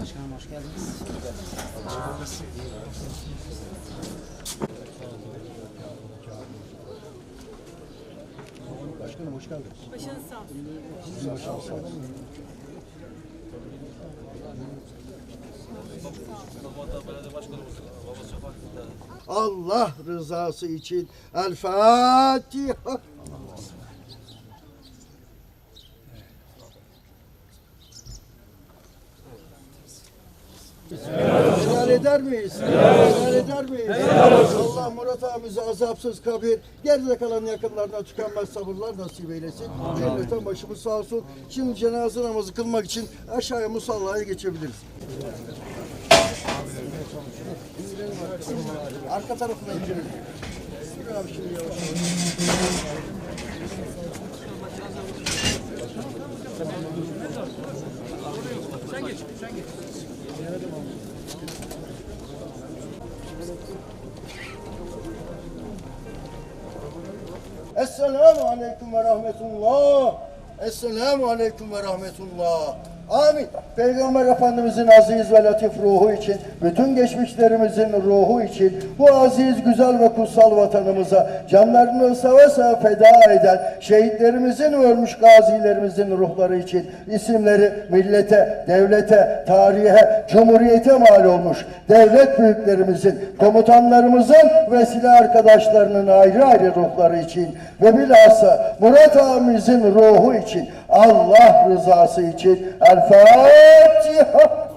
Başkanım hoş geldiniz. Başkanım hoş geldiniz. Başınız sağ olsun. Sizin başınız sağ olsun. Allah rızası için El Fatiha. Helal eder miyiz? Helal eder miyiz? Allah Murat abimize azapsız kabir, geride kalan yakınlarına tükenmez sabırlar nasip eylesin. Devletten başımız sağ olsun. Şimdi cenaze namazı kılmak için aşağıya musallaya geçebiliriz. Arka tarafına. Yürü abi. Esselamu Aleyküm ve Rahmetullah. Esselamu Aleyküm ve Rahmetullah. Amin. Peygamber Efendimizin aziz ve latif ruhu için, bütün geçmişlerimizin ruhu için, bu aziz, güzel ve kutsal vatanımıza canlarını seve seve feda eden şehitlerimizin ölmüş gazilerimizin ruhları için isimleri millete, devlete, tarihe, cumhuriyete mal olmuş devlet büyüklerimizin, komutanlarımızın ve silah arkadaşlarının ayrı ayrı ruhları için ve bilhassa Murat abimizin ruhu için Allah rızası için El Fatiha.